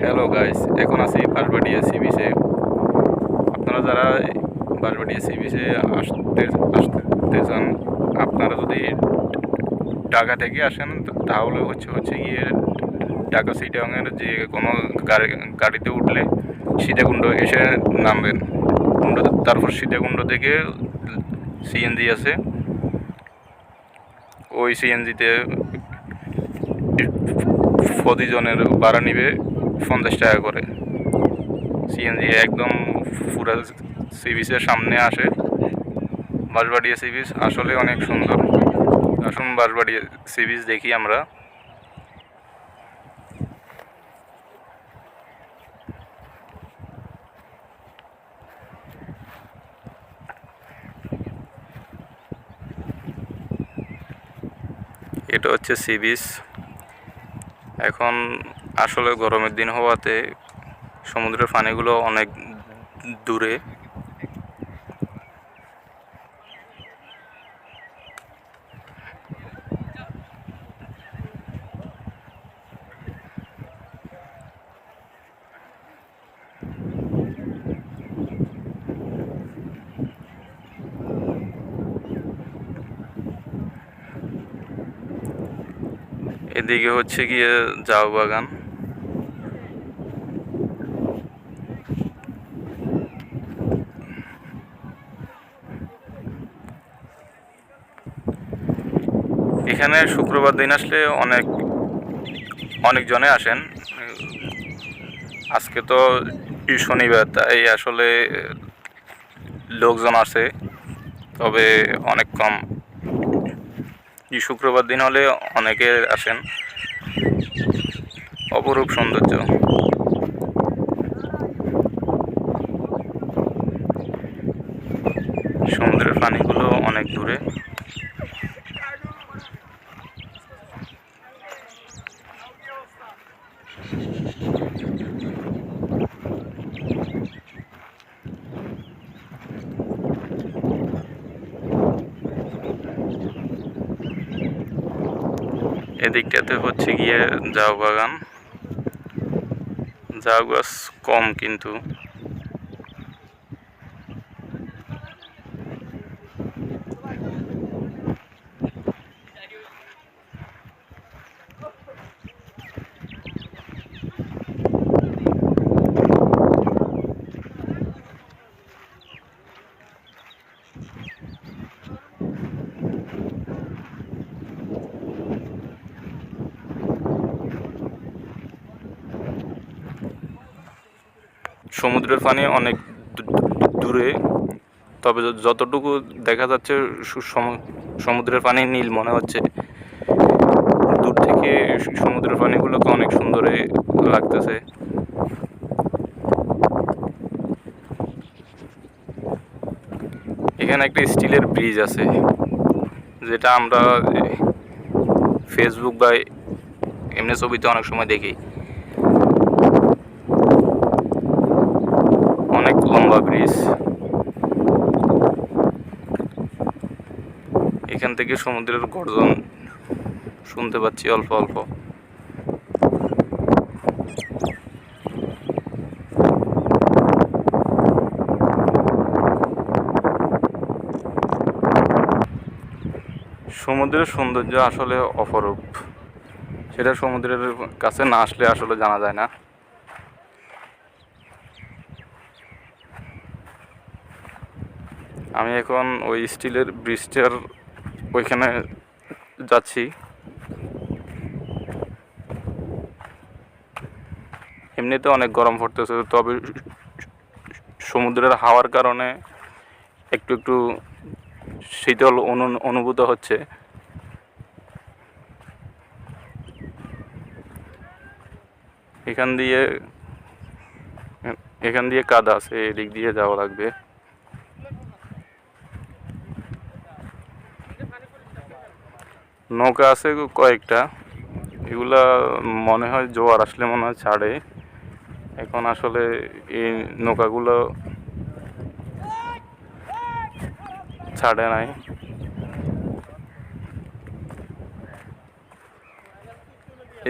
Hello guys এখন আছি Banshbaria C বিচে আপনারা যারা বাঁশবাড়িয়া সি বিচে আসতে আসতে চান আপনারা যদি ঢাকা থেকে আসেন তাহলে হচ্ছে হচ্ছে গিয়ে ঢাকা সিটিংয়ের যে কোনো গাড়ি গাড়িতে উঠলে সীতাকুণ্ড এসে নামবেন কুণ্ড তারপর সীতাকুণ্ড থেকে সিএনজি আছে ওই সিএনজিতে প্রতিজনের ভাড়া নিবে পঞ্চাশ টাকা করে। সিএনজি একদম পুরা সি বিচের সামনে আসে। বাঁশবাড়িয়া সি বিচ আসলে অনেক সুন্দর। আসুন বাঁশবাড়িয়া সি বিচ দেখি আমরা। এটা হচ্ছে সি বিচ এখন আসলে গরমের দিন হওয়াতে সমুদ্রের পানিগুলো অনেক দূরে। এদিকে হচ্ছে গিয়ে জাউ বাগান। এখানে শুক্রবার দিন আসলে অনেক, অনেকজনে আসেন। আজকে তো শনিবার, তাই আসলে লোকজন আছে তবে অনেক কম। শুক্রবার দিন হলে অনেকে আসেন। অপরূপ সৌন্দর্য। সমুদ্রের পানিগুলো অনেক দূরে। এদিকটাতে হচ্ছে গিয়ে জাউ বাগান। জাউ গাছ কম কিন্তু। সমুদ্রের পানি অনেক দূরে, তবে যতটুকু দেখা যাচ্ছে সমুদ্রের পানি নীল মনে হচ্ছে। দূর থেকে সমুদ্রের পানিগুলোকে অনেক সুন্দরে লাগতেছে। এখানে একটা স্টিলের ব্রিজ আছে, যেটা আমরা ফেসবুক বা এমনি ছবিতে অনেক সময় দেখি অনেক লম্বা ব্রিজ। এখান থেকে সমুদ্রের গর্জন শুনতে পাচ্ছি অল্প অল্প। সমুদ্রের সৌন্দর্য আসলে অপরূপ। সেটা সমুদ্রের কাছে না আসলে আসলে জানা যায় না। আমি এখন ওই স্টিলের ব্রিজটার ওইখানে যাচ্ছি। এমনিতে অনেক গরম পড়তেছে, তবে সমুদ্রের হাওয়ার কারণে একটু একটু শীতল অনু- অনুভূত হচ্ছে। এখান দিয়ে এখান দিয়ে কাদা আছে, এদিক দিয়ে যাওয়া লাগবে। নৌকা আছে কয়েকটা। এগুলা মনে হয় জোয়ার আসলে মনে হয় ছাড়ে। এখন আসলে এই নৌকাগুলো ছাড়ে নাই।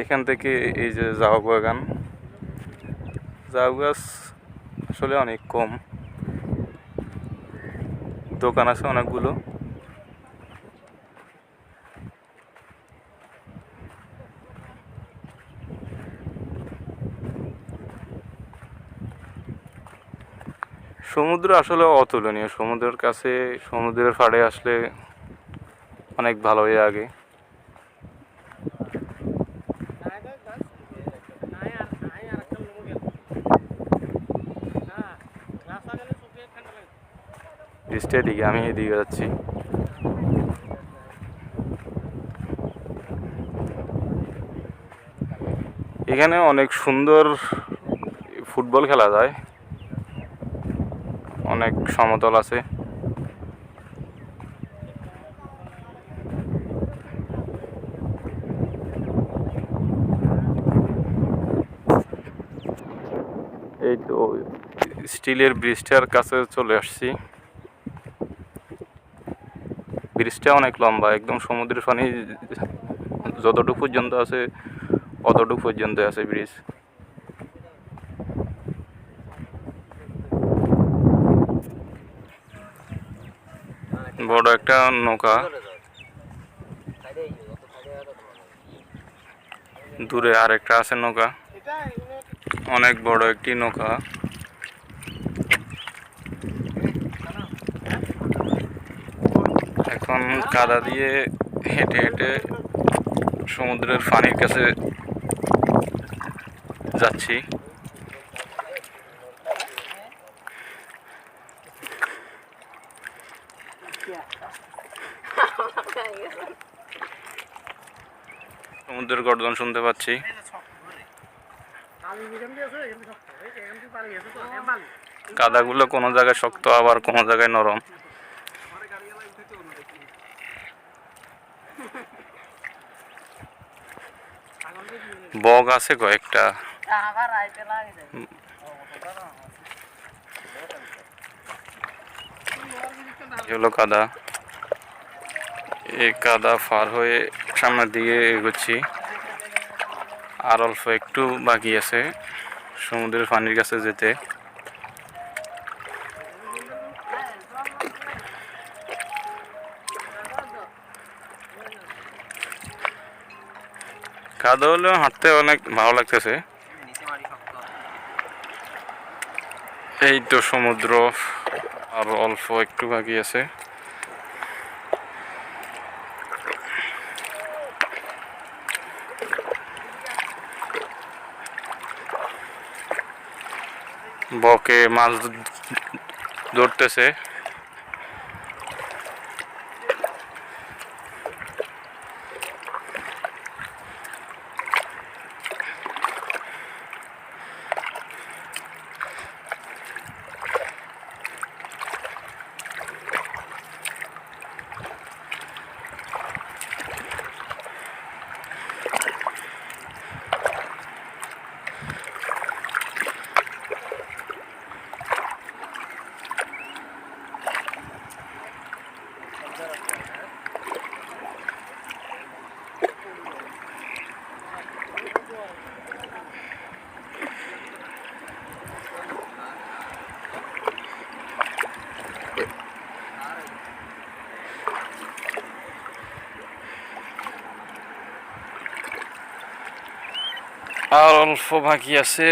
এখান থেকে এই যে জাওয়া বাগান। জাউ গাছ আসলে অনেক কম। দোকান আছে অনেকগুলো। সমুদ্র আসলে অতুলনীয়। সমুদ্রের কাছে, সমুদ্রের পাড়ে আসলে অনেক ভালোই লাগে বৃষ্টি দিকে, আমি এদিকে যাচ্ছি। এখানে অনেক সুন্দর ফুটবল খেলা যায়। অনেক সমতল আছে। এই তো স্টিলের ব্রিজটার কাছে চলে আসছি। ব্রিজটা অনেক লম্বা, একদম সমুদ্রের পানি যতটুকু পর্যন্ত আছে, অতটুকু পর্যন্ত আছে ব্রিজ। বড় একটা নৌকা। দূরে আরেকটা আছে নৌকা। অনেক বড় একটি নৌকা। এখন কাদা দিয়ে হেঁটে হেঁটে সমুদ্রের পানির কাছে যাচ্ছি। সমুদ্রের গর্জন শুনতে পাচ্ছি। কাদাগুলো কোনো জায়গায় শক্ত, আবার কোনো জায়গায় নরম। বগ আছে কয়েকটা। হলো কাদা। এই কাদা পার হয়ে সামনের দিকে এগোচ্ছি। আর অল্প একটু বাকি আছে সমুদ্রের পানির কাছে যেতে। কাদা হলেও হাঁটতে অনেক ভালো লাগতেছে। এই তো সমুদ্র। আর অল্প একটু বাকি আছে। বকে মাছ ধরতেছে। আর অল্প বাকি আছে।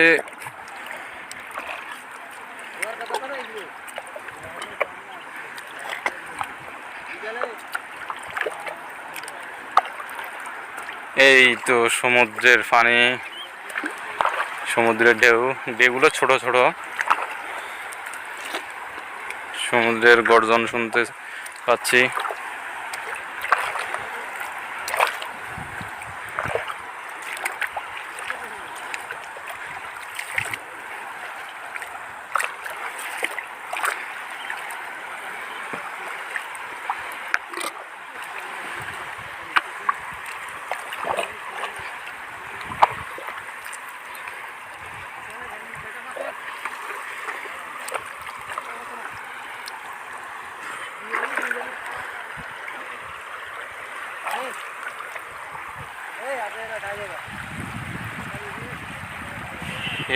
এই তো সমুদ্রের পানি, সমুদ্রের ঢেউ। ঢেউগুলো ছোট ছোট। সমুদ্রের গর্জন শুনতে পাচ্ছি।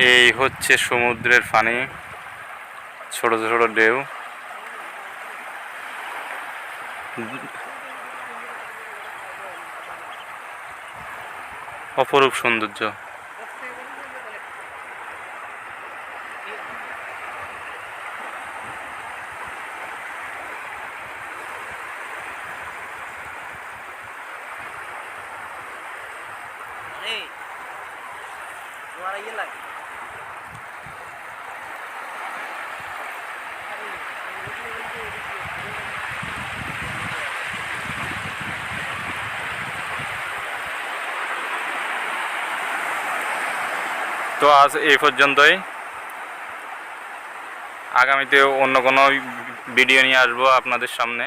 এই হচ্ছে সমুদ্রের পানি ছোট ছোট ঢেউ। অপরূপ সৌন্দর্য। তো আজ এই পর্যন্তই। আগামীতে অন্য কোনো ভিডিও নিয়ে আসব আপনাদের সামনে।